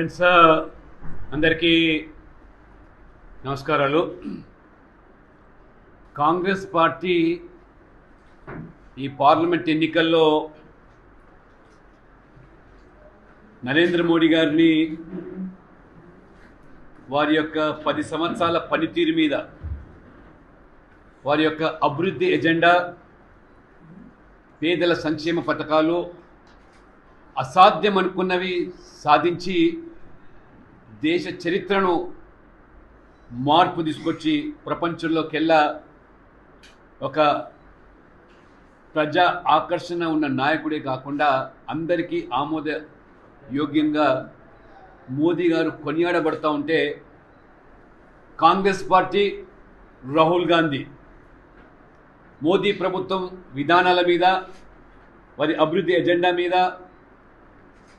Friends అందరికీ నమస్కారాలు. Congress party ఈ పార్లమెంట్ ఎన్నికల్లో నరేంద్ర మోడీ గారిని వారి యొక్క పది సంవత్సరాల పనితీరు మీద వారి యొక్క అభివృద్ధి ఎజెండా పేదల సంక్షేమ పథకాలు అసాధ్యం అనుకున్నవి సాధించి దేశ చరిత్రను మార్పు తీసుకొచ్చి ప్రపంచంలోకెల్లా ఒక ప్రజా ఆకర్షణ ఉన్న నాయకుడే కాకుండా అందరికీ ఆమోద యోగ్యంగా మోదీ గారు కొనియాడబడతా ఉంటే కాంగ్రెస్ పార్టీ రాహుల్ గాంధీ. మోదీ ప్రభుత్వం విధానాల మీద వారి అభివృద్ధి ఎజెండా మీద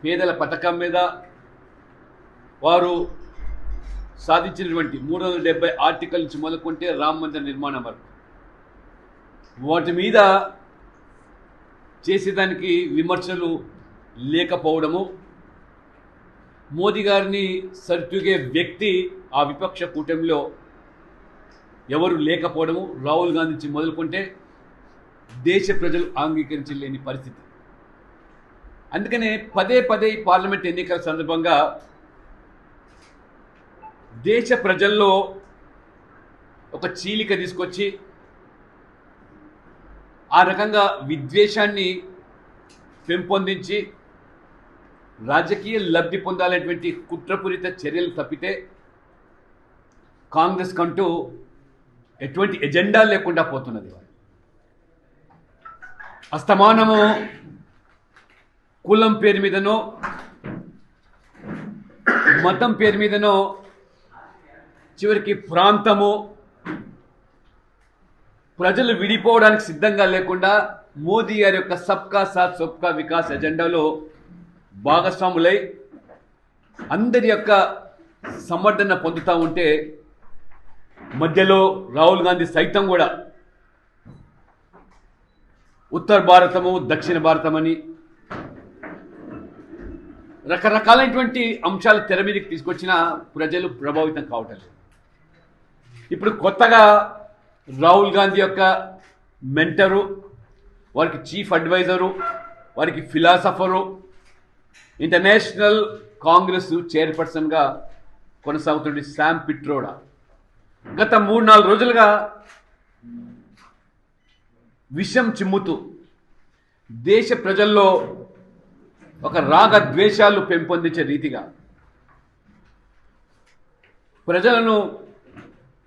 పేదల పథకం మీద వారు సాధించినటువంటి మూడు వందల డెబ్బై ఆర్టికల్ నుంచి మొదలుకుంటే రామ మందిర నిర్మాణం వరకు. వాటి మీద చేసేదానికి విమర్శలు లేకపోవడము. మోదీ గారిని సరిచూగే వ్యక్తి ఆ విపక్ష కూటమిలో ఎవరు లేకపోవడము రాహుల్ గాంధీ నుంచి మొదలుకుంటే దేశ ప్రజలు అంగీకరించలేని పరిస్థితి. అందుకనే పదే పదే పార్లమెంట్ ఎన్నికల సందర్భంగా దేశ ప్రజల్లో ఒక చీలిక తీసుకొచ్చి ఆ రకంగా విద్వేషాన్ని పెంపొందించి రాజకీయ లబ్ధి పొందాలనేటువంటి కుట్రపూరిత చర్యలు తప్పితే కాంగ్రెస్ కంటూ ఎటువంటి ఎజెండా లేకుండా పోతున్నది. అస్తమానము కులం పేరు మీదనో మతం పేరు మీదనో చివరికి ప్రాంతము ప్రజలు విడిపోవడానికి సిద్ధంగా లేకుండా మోదీ గారి యొక్క సబ్కా సాత్ సబ్కా వికాస్ ఎజెండాలో భాగస్వాములై అందరి యొక్క సమర్థన పొందుతూ ఉంటే మధ్యలో రాహుల్ గాంధీ సైతం కూడా ఉత్తర భారతము దక్షిణ భారతం అని రకరకాలైనటువంటి అంశాలు తెర మీదకి తీసుకొచ్చిన ప్రజలు ప్రభావితం కావటం లేదు. ఇప్పుడు కొత్తగా రాహుల్ గాంధీ యొక్క మెంటరు వారికి చీఫ్ అడ్వైజరు వారికి ఫిలాసఫరు ఇంటర్నేషనల్ కాంగ్రెస్ చైర్పర్సన్గా కొనసాగుతుంది శామ్ పిట్రోడా. గత మూడు నాలుగు రోజులుగా విషం చిమ్ముతూ దేశ ప్రజల్లో ఒక రాగ ద్వేషాలు పెంపొందించే రీతిగా ప్రజలను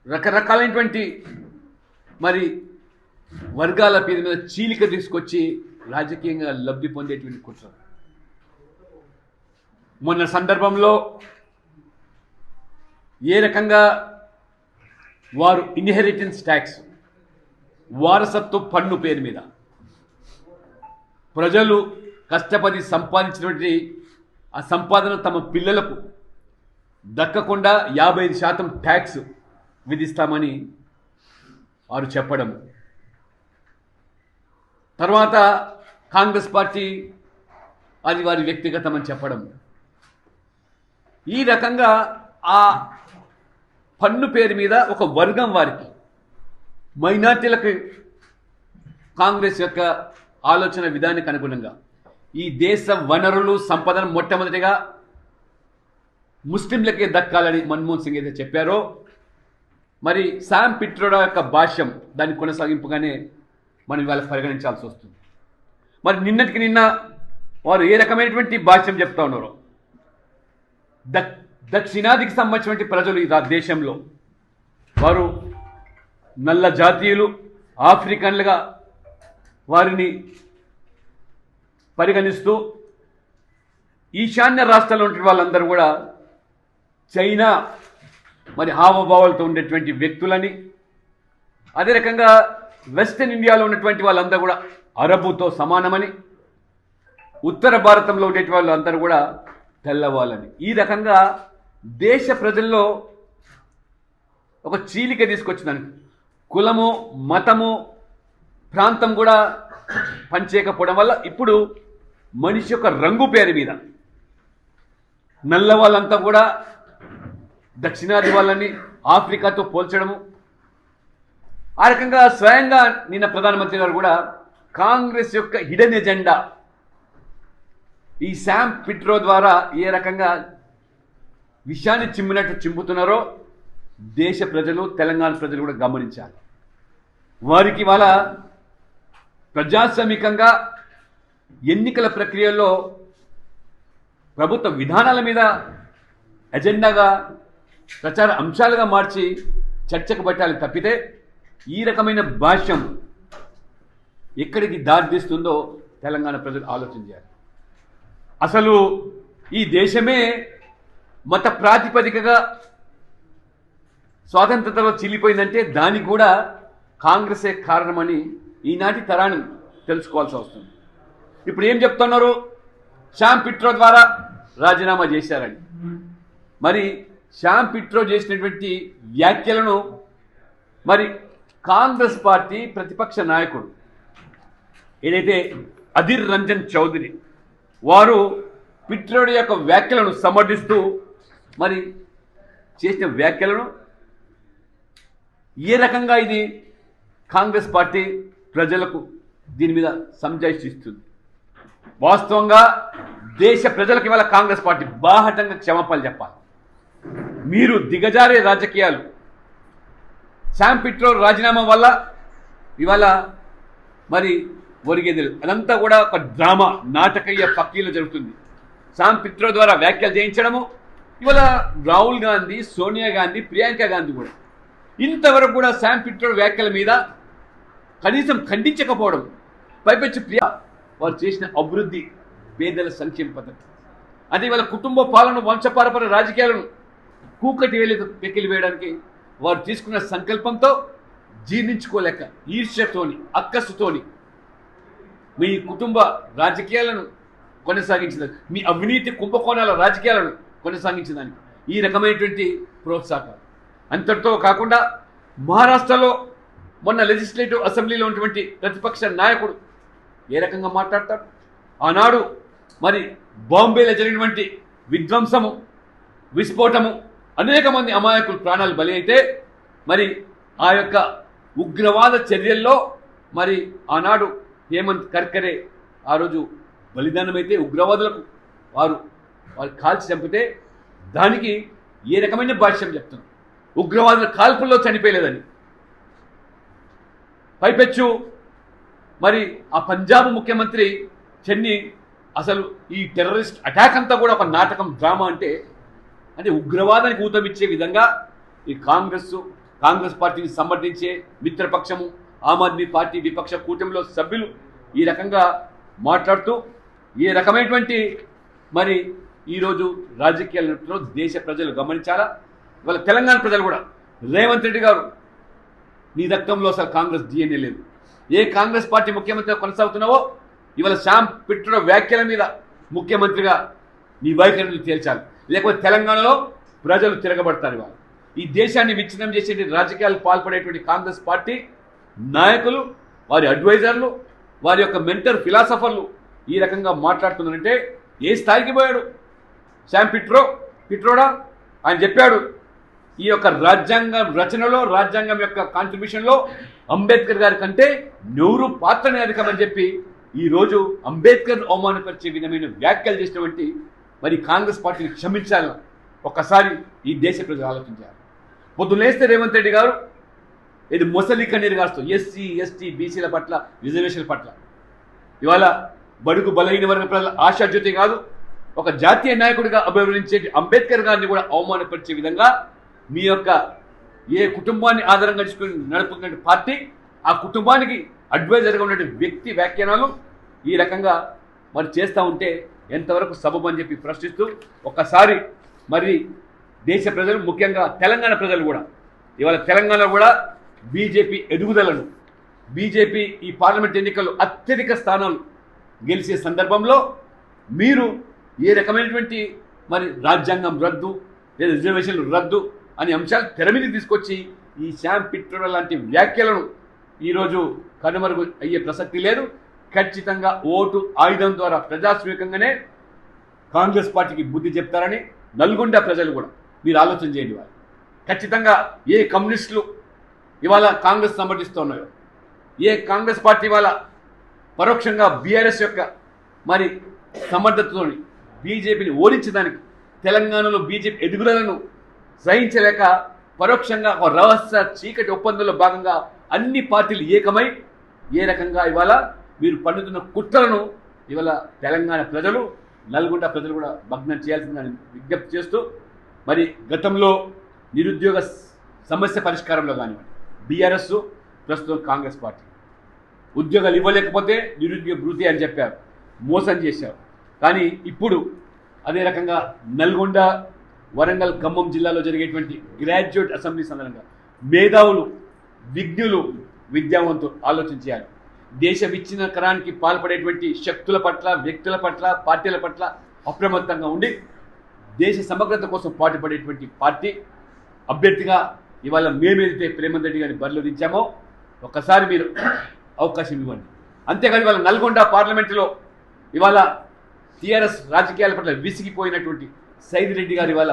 రకరకాలైనటువంటి మరి వర్గాల పేరు మీద చీలిక తీసుకొచ్చి రాజకీయంగా లబ్ధి పొందేటువంటి కుట్ర మొన్న సందర్భంలో ఏ రకంగా వారు ఇన్హెరిటెన్స్ ట్యాక్స్ వారసత్వ పన్ను పేరు మీద ప్రజలు కష్టపడి సంపాదించినటువంటి ఆ సంపాదన తమ పిల్లలకు దక్కకుండా యాభై ఐదు శాతం ట్యాక్స్ విధిస్తామని వారు చెప్పడం. తర్వాత కాంగ్రెస్ పార్టీ అది వారి వ్యక్తిగతమని చెప్పడం. ఈ రకంగా ఆ పన్ను పేరు మీద ఒక వర్గం వారికి మైనార్టీలకు కాంగ్రెస్ యొక్క ఆలోచన విధానానికి అనుగుణంగా ఈ దేశ వనరులు సంపదను మొట్టమొదటిగా ముస్లింలకే దక్కాలని మన్మోహన్ సింగ్ ఏదైతే చెప్పారో మరి శామ్ పిట్రోడా యొక్క భాష్యం దాని కొనసాగింపుగానే మనం ఇవాళ పరిగణించాల్సి వస్తుంది. మరి నిన్నటికి నిన్న వారు ఏ రకమైనటువంటి భాష్యం చెప్తా ఉన్నారో? దక్షిణాదికి సంబంధించినటువంటి ప్రజలు ఈ దేశంలో వారు నల్ల జాతీయులు ఆఫ్రికన్లుగా వారిని పరిగణిస్తూ ఈశాన్య రాష్ట్రాల్లో ఉండే వాళ్ళందరూ కూడా చైనా మరి హావభావాలతో ఉండేటువంటి వ్యక్తులని అదే రకంగా వెస్టర్న్ ఇండియాలో ఉన్నటువంటి వాళ్ళందరూ కూడా అరబుతో సమానమని ఉత్తర భారతంలో ఉండే వాళ్ళందరూ కూడా తెల్లవాళ్ళని. ఈ రకంగా దేశ ప్రజల్లో ఒక చీలిక తీసుకొచ్చిందని. కులము మతము ప్రాంతం కూడా పనిచేయకపోవడం వల్ల ఇప్పుడు మనిషి యొక్క రంగు పేరు మీద నల్ల వాళ్ళంతా కూడా దక్షిణాది వాళ్ళని ఆఫ్రికాతో పోల్చడము. ఆ రకంగా స్వయంగా నిన్న ప్రధానమంత్రి గారు కూడా కాంగ్రెస్ యొక్క హిడెన్ ఎజెండా ఈ శామ్ పిట్రో ద్వారా ఏ రకంగా విషయాన్ని చిమ్మినట్టు చింపుతున్నారో దేశ ప్రజలు తెలంగాణ ప్రజలు కూడా గమనించాలి. వారికి వాళ్ళ ప్రజాస్వామికంగా ఎన్నికల ప్రక్రియలో ప్రభుత్వ విధానాల మీద ఎజెండాగా ప్రచార అంశాలుగా మార్చి చర్చకు పెట్టాలి తప్పితే ఈ రకమైన భాష్యం ఎక్కడికి దారితీస్తుందో తెలంగాణ ప్రజలు ఆలోచించారు అసలు ఈ దేశమే మత ప్రాతిపదికగా స్వాతంత్రతలో చిల్లిపోయిందంటే దానికి కూడా కాంగ్రెసే కారణమని ఈనాటి తరాన్ని తెలుసుకోవాల్సి వస్తుంది. ఇప్పుడు ఏం చెప్తున్నారు? శ్యామ్ పిట్రో ద్వారా రాజీనామా చేశారని. మరి శ్యామ్ పిట్రో చేసినటువంటి వ్యాఖ్యలను మరి కాంగ్రెస్ పార్టీ ప్రతిపక్ష నాయకుడు ఏదైతే అధిర్ రంజన్ చౌదరి వారు పిట్రోడి యొక్క వ్యాఖ్యలను సమర్థిస్తూ మరి చేసిన వ్యాఖ్యలను ఏ రకంగా ఇది కాంగ్రెస్ పార్టీ ప్రజలకు దీని మీద సంజాయిస్తుంది వాస్తవంగా దేశ ప్రజలకు ఇవాళ కాంగ్రెస్ పార్టీ బాహటంగా క్షమాపణలు చెప్పాలి. మీరు దిగజారే రాజకీయాలు. శామ్ పిట్రో రాజీనామా వల్ల ఇవాళ మరి ఒరిగేది అదంతా కూడా ఒక డ్రామా నాటకీయ పక్కీలు జరుగుతుంది. శామ్ పిట్రో ద్వారా వ్యాఖ్యలు చేయించడము ఇవాళ రాహుల్ గాంధీ సోనియా గాంధీ ప్రియాంక గాంధీ కూడా. ఇంతవరకు కూడా శామ్ పిట్రో వ్యాఖ్యల మీద కనీసం ఖండించకపోవడం పైపెచ్చి ప్రియా వారు చేసిన అభివృద్ధి పేదల సంక్షేమ పద్ధతి అదే ఇవాళ కుటుంబ పాలన వంశపారపర రాజకీయాలను కూకటి వేలి పెక్కిలి వేయడానికి వారు తీసుకున్న సంకల్పంతో జీర్ణించుకోలేక ఈర్ష్యతోని అక్కసుతోని మీ కుటుంబ రాజకీయాలను కొనసాగించడానికి మీ అవినీతి కుంభకోణాల రాజకీయాలను కొనసాగించడానికి ఈ రకమైనటువంటి ప్రోత్సాహం. అంతటితో కాకుండా మహారాష్ట్రలో మొన్న లెజిస్లేటివ్ అసెంబ్లీలో ఉన్నటువంటి ప్రతిపక్ష నాయకుడు ఏ రకంగా మాట్లాడతాడు? ఆనాడు మరి బాంబేలో జరిగినటువంటి విధ్వంసము విస్ఫోటము అనేక మంది అమాయకులు ప్రాణాలు బలి అయితే మరి ఆ యొక్క ఉగ్రవాద చర్యల్లో మరి ఆనాడు హేమంత్ కర్కరే ఆ రోజు బలిదానమైతే ఉగ్రవాదులకు వారు వారు కాల్చి చంపితే దానికి ఏ రకమైన భాష్యం చెప్తున్నారు ఉగ్రవాదుల కాల్పుల్లో చనిపోయలేదని. పైపెచ్చు మరి ఆ పంజాబ్ ముఖ్యమంత్రి చెన్ని అసలు ఈ టెర్రరిస్ట్ అటాక్ అంతా కూడా ఒక నాటకం డ్రామా అంటే అంటే ఉగ్రవాదానికి ఊతమిచ్చే విధంగా ఈ కాంగ్రెస్ కాంగ్రెస్ పార్టీని సమర్థించే మిత్రపక్షము ఆమ్ ఆద్మీ పార్టీ విపక్ష కూటమిలో సభ్యులు ఈ రకంగా మాట్లాడుతూ ఏ రకమైనటువంటి మరి ఈరోజు రాజకీయాలలో దేశ ప్రజలు గమనించాలా? ఇవాళ తెలంగాణ ప్రజలు కూడా రేవంత్ రెడ్డి గారు నీ రక్తంలో అసలు కాంగ్రెస్ డిఎన్ఏ లేదు. ఏ కాంగ్రెస్ పార్టీ ముఖ్యమంత్రిగా కొనసాగుతున్నావో? ఇవాళ శ్యామ్ పిట్రో వ్యాఖ్యల మీద ముఖ్యమంత్రిగా నీ వైఖరిని తేల్చాలి. లేకపోతే తెలంగాణలో ప్రజలు తిరగబడతారు వాళ్ళు ఈ దేశాన్ని విచ్ఛిన్నం చేసే రాజకీయాలు పాల్పడేటువంటి కాంగ్రెస్ పార్టీ నాయకులు వారి అడ్వైజర్లు వారి యొక్క మెంటర్ ఫిలాసఫర్లు ఈ రకంగా మాట్లాడుతున్నారంటే ఏ స్థాయికి పోయాడు? శామ్ పిట్రో పిట్రోడా? ఆయన చెప్పాడు ఈ యొక్క రాజ్యాంగం రచనలో రాజ్యాంగం యొక్క కాంట్రిబ్యూషన్లో అంబేద్కర్ గారి కంటే నెహ్రూ పాత్రనే అధికమని చెప్పి ఈరోజు అంబేద్కర్ అవమానపరిచే విధమైన వ్యాఖ్యలు చేసినటువంటి మరి కాంగ్రెస్ పార్టీని క్షమించాలని ఒక్కసారి ఈ దేశ ప్రజలు ఆలోచించారు. పొద్దున్నేస్తే రేవంత్ రెడ్డి గారు ఇది మొసలి కన్నీరు కాస్తూ ఎస్సీ ఎస్టీ బీసీల పట్ల రిజర్వేషన్ల పట్ల. ఇవాళ బడుగు బలహీన వర్గ ప్రజల ఆశాజ్యోతి కాదు ఒక జాతీయ నాయకుడిగా అభివర్ణించే అంబేద్కర్ గారిని కూడా అవమానపరిచే విధంగా మీ యొక్క ఏ కుటుంబాన్ని ఆధారంగా చేసుకుని నడుపుతున్న పార్టీ ఆ కుటుంబానికి అడ్వైజర్గా ఉన్నటువంటి వ్యక్తి వ్యాఖ్యానాలు ఈ రకంగా మరి చేస్తూ ఉంటే ఎంతవరకు సబబు అని చెప్పి ప్రశ్నిస్తూ ఒక్కసారి మరి దేశ ప్రజలు ముఖ్యంగా తెలంగాణ ప్రజలు కూడా ఇవాళ తెలంగాణ కూడా బీజేపీ ఎదుగుదలను బీజేపీ ఈ పార్లమెంట్ ఎన్నికల్లో అత్యధిక స్థానాలు గెలిచే సందర్భంలో మీరు ఏ రకమైనటువంటి మరి రాజ్యాంగం రద్దు లేదా రిజర్వేషన్లు రద్దు అనే అంశాలు తెర తీసుకొచ్చి ఈ శామ్ లాంటి వ్యాఖ్యలను ఈరోజు కనుమరుగు అయ్యే ప్రసక్తి లేదు. ఖచ్చితంగా ఓటు ఆయుధం ద్వారా ప్రజాస్వామికంగానే కాంగ్రెస్ పార్టీకి బుద్ధి చెప్తారని నల్గొండ ప్రజలు కూడా మీరు ఆలోచన చేయండి వాళ్ళు. ఖచ్చితంగా ఏ కమ్యూనిస్టులు ఇవాళ కాంగ్రెస్ సమర్థిస్తున్నాయో ఏ కాంగ్రెస్ పార్టీ వాళ్ళ పరోక్షంగా బీఆర్ఎస్ యొక్క మరి సమర్థతతోని బీజేపీని ఓడించడానికి తెలంగాణలో బీజేపీ ఎదుగుదలను సహించలేక పరోక్షంగా ఒక రహస్య చీకటి ఒప్పందంలో భాగంగా అన్ని పార్టీలు ఏకమై ఏ రకంగా ఇవాళ మీరు పండుతున్న కుట్రలను ఇవాళ తెలంగాణ ప్రజలు నల్గొండ ప్రజలు కూడా భగ్నం చేయాల్సిందని విజ్ఞప్తి చేస్తూ మరి గతంలో నిరుద్యోగ సమస్య పరిష్కారంలో కానివ్వండి బీఆర్ఎస్ ప్రస్తుతం కాంగ్రెస్ పార్టీ. ఉద్యోగాలు ఇవ్వలేకపోతే నిరుద్యోగ భృతి అని చెప్పారు మోసం చేశారు. కానీ ఇప్పుడు అదే రకంగా నల్గొండ వరంగల్ ఖమ్మం జిల్లాలో జరిగేటువంటి గ్రాడ్యుయేట్ అసెంబ్లీ సందర్భంగా మేధావులు విజ్ఞులు విద్యావంతులు ఆలోచన చేయాలి. దేశ విచ్ఛిన్నకరానికి పాల్పడేటువంటి శక్తుల పట్ల వ్యక్తుల పట్ల పార్టీల పట్ల అప్రమత్తంగా ఉండి దేశ సమగ్రత కోసం పాటుపడేటువంటి పార్టీ అభ్యర్థిగా ఇవాళ మేమేదైతే ప్రేమంత్ రెడ్డి గారిని బరిలో దించామో ఒక్కసారి మీరు అవకాశం ఇవ్వండి. అంతేకాని ఇవాళ నల్గొండ పార్లమెంటులో ఇవాళ టీఆర్ఎస్ రాజకీయాల పట్ల విసిగిపోయినటువంటి సైదిరెడ్డి గారు ఇవాళ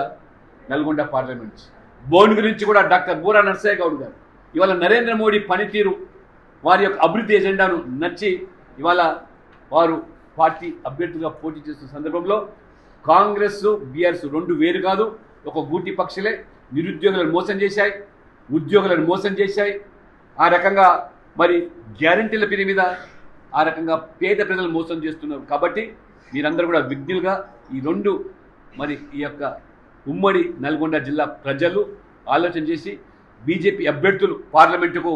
నల్గొండ పార్లమెంట్. బోన్ గురించి కూడా డాక్టర్ బూరా నర్సయ్య గౌడ్ గారు. ఇవాళ నరేంద్ర మోడీ పనితీరు వారి యొక్క అభివృద్ధి ఎజెండాను నచ్చి ఇవాళ వారు పార్టీ అభ్యర్థులుగా పోటీ చేస్తున్న సందర్భంలో కాంగ్రెస్ బీఆర్ఎస్ రెండు వేరు కాదు. ఒక గూటి పక్షులే నిరుద్యోగులను మోసం చేశాయి ఉద్యోగులను మోసం చేశాయి. ఆ రకంగా మరి గ్యారంటీల పేరు మీద ఆ రకంగా పేద ప్రజలు మోసం చేస్తున్నారు. కాబట్టి మీరందరూ కూడా విజ్ఞులుగా ఈ రెండు మరి ఈ యొక్క ఉమ్మడి నల్గొండ జిల్లా ప్రజలు ఆలోచన చేసి బీజేపీ అభ్యర్థులు పార్లమెంటుకు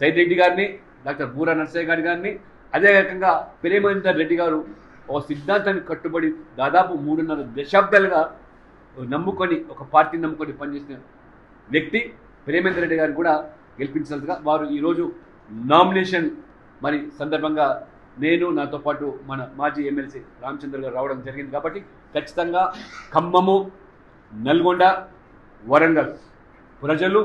సైద్ రెడ్డి గారిని డాక్టర్ బూరా నర్సయ్య గారి గారిని అదే రకంగా ప్రేమేందర్ రెడ్డి గారు ఒక సిద్ధాంతానికి కట్టుబడి దాదాపు మూడున్నర దశాబ్దాలుగా నమ్ముకొని ఒక పార్టీని నమ్ముకొని పనిచేసిన వ్యక్తి ప్రేమేందర్ రెడ్డి గారిని కూడా గెలిపించాల్సిగా వారు ఈరోజు నామినేషన్ మరి సందర్భంగా నేను నాతో పాటు మన మాజీ ఎమ్మెల్సీ రామచంద్ర గారు రావడం జరిగింది కాబట్టి ఖచ్చితంగా ఖమ్మము నల్గొండ వరంగల్ ప్రజలు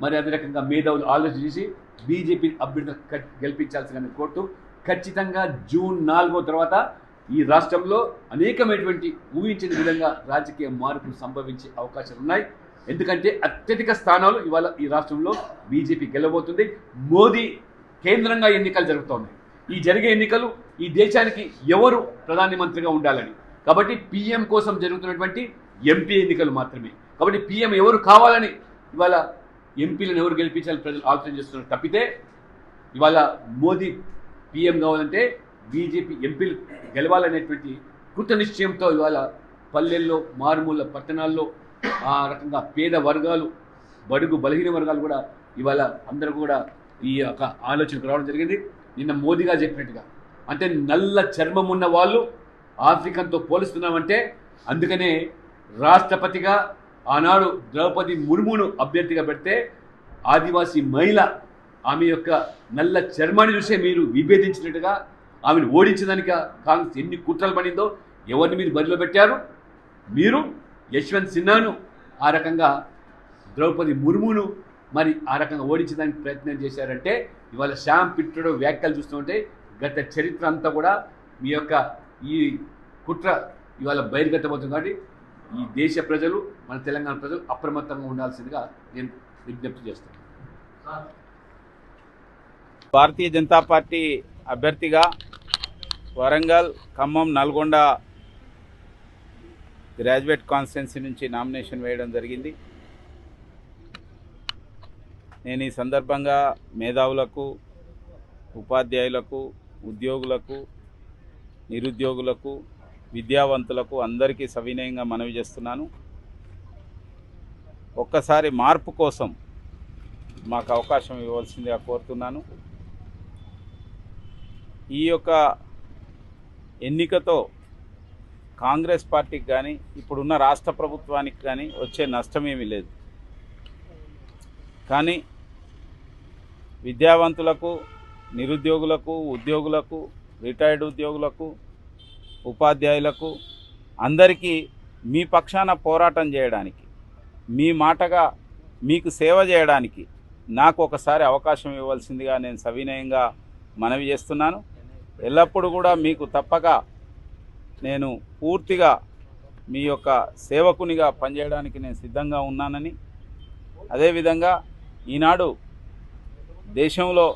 మరి అదే రకంగా మేధావులు ఆలోచించి బీజేపీ అభ్యర్థి గెలిపించాల్సిన కోర్టు ఖచ్చితంగా జూన్ నాలుగో తర్వాత ఈ రాష్ట్రంలో అనేకమైనటువంటి ఊహించిన విధంగా రాజకీయ మార్పులు సంభవించే అవకాశాలు ఉన్నాయి. ఎందుకంటే అత్యధిక స్థానాలు ఇవాళ ఈ రాష్ట్రంలో బీజేపీ గెలవబోతుంది. మోదీ కేంద్రంగా ఎన్నికలు జరుగుతున్నాయి ఈ జరిగే ఎన్నికలు ఈ దేశానికి ఎవరు ప్రధానమంత్రిగా ఉండాలని? కాబట్టి పిఎం కోసం జరుగుతున్నటువంటి ఎంపీ ఎన్నికలు మాత్రమే. కాబట్టి పిఎం ఎవరు కావాలని ఇవాళ ఎంపీలను ఎవరు గెలిపించాలని ప్రజలు ఆలోచన చేస్తున్నారు తప్పితే ఇవాళ మోదీ పిఎం కావాలంటే బీజేపీ ఎంపీలు గెలవాలనేటువంటి కృత నిశ్చయంతో ఇవాళ పల్లెల్లో మారుమూల పట్టణాల్లో ఆ రకంగా పేద వర్గాలు బడుగు బలహీన వర్గాలు కూడా ఇవాళ అందరూ కూడా ఈ యొక్క ఆలోచనకు రావడం జరిగింది. నిన్న మోదీగా చెప్పినట్టుగా. అంటే నల్ల చర్మం ఉన్న వాళ్ళు ఆఫ్రికన్తో పోలుస్తున్నామంటే అందుకనే రాష్ట్రపతిగా ఆనాడు ద్రౌపది ముర్మును అభ్యర్థిగా పెడితే ఆదివాసీ మహిళ ఆమె యొక్క నల్ల చర్మాన్ని చూసే మీరు విభేదించినట్టుగా ఆమెను ఓడించడానికి కాంగ్రెస్ ఎన్ని కుట్రలు పడిందో ఎవరిని మీరు బరిలో పెట్టారు? మీరు యశ్వంత్ సిన్హాను ఆ రకంగా ద్రౌపది ముర్మును మరి ఆ రకంగా ఓడించడానికి ప్రయత్నం చేశారంటే ఇవాళ శ్యామ్ పిట్రుడు వ్యాఖ్యలు చూస్తుంటే గత చరిత్ర అంతా కూడా మీ యొక్క ఈ కుట్ర ఇవాళ బహిర్గతమవుతుంది. కాబట్టి ఈ దేశ ప్రజలు మన తెలంగాణ ప్రజలు అప్రమత్తంగా ఉండాల్సిందిగా నేను విజ్ఞప్తి చేస్తాను భారతీయ జనతా పార్టీ అభ్యర్థిగా వరంగల్ ఖమ్మం నల్గొండ గ్రాడ్యుయేట్ కాన్స్టిట్యున్సీ నుంచి నామినేషన్ వేయడం జరిగింది. నేను ఈ సందర్భంగా మేధావులకు ఉపాధ్యాయులకు ఉద్యోగులకు నిరుద్యోగులకు విద్యావంతులకు అందరికీ సవినయంగా మనవి చేస్తున్నాను. ఒక్కసారి మార్పు కోసం మాకు అవకాశం ఇవ్వాల్సిందిగా కోరుతున్నాను. ఈ యొక్క ఎన్నికతో కాంగ్రెస్ పార్టీకి కానీ ఇప్పుడున్న రాష్ట్ర ప్రభుత్వానికి కానీ వచ్చే నష్టమేమీ లేదు. కానీ విద్యావంతులకు నిరుద్యోగులకు ఉద్యోగులకు రిటైర్డ్ ఉద్యోగులకు ఉపాధ్యాయులకు అందరికీ మీ పక్షాన పోరాటం చేయడానికి మీ మాటగా మీకు సేవ చేయడానికి నాకు ఒకసారి అవకాశం ఇవ్వాల్సిందిగా నేను సవినయంగా మనవి చేస్తున్నాను. ఎల్లప్పుడూ కూడా మీకు తప్పక నేను పూర్తిగా మీ యొక్క సేవకునిగా పనిచేయడానికి నేను సిద్ధంగా ఉన్నానని. అదేవిధంగా ఈనాడు దేశంలో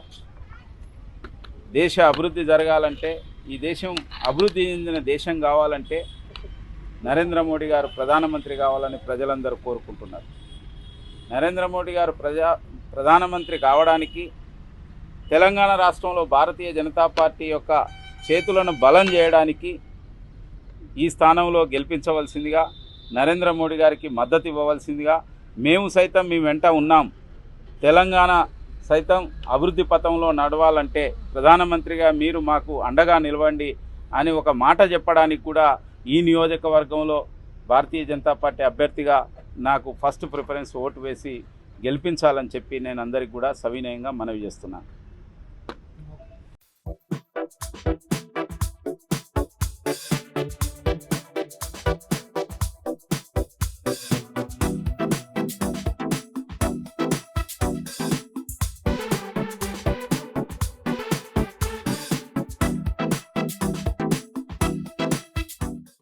దేశ అభివృద్ధి జరగాలంటే ఈ దేశం అభివృద్ధి చెందిన దేశం కావాలంటే నరేంద్ర మోడీ గారు ప్రధానమంత్రి కావాలని ప్రజలందరూ కోరుకుంటున్నారు. నరేంద్ర మోడీ గారు ప్రజా ప్రధానమంత్రి కావడానికి తెలంగాణ రాష్ట్రంలో భారతీయ జనతా పార్టీ యొక్క చేతులను బలం చేయడానికి ఈ స్థానంలో గెలిపించవలసిందిగా నరేంద్ర మోడీ గారికి మద్దతు ఇవ్వవలసిందిగా మేము సైతం మీ వెంట ఉన్నాం. తెలంగాణ సైతం అభివృద్ధి పథంలో నడవాలంటే ప్రధానమంత్రిగా మీరు మాకు అండగా నిలవండి అని ఒక మాట చెప్పడానికి కూడా ఈ నియోజకవర్గంలో భారతీయ జనతా పార్టీ అభ్యర్థిగా నాకు ఫస్ట్ ప్రిఫరెన్స్ ఓటు వేసి గెలిపించాలని చెప్పి నేను అందరికి కూడా సవినయంగా మనవి చేస్తున్నాను.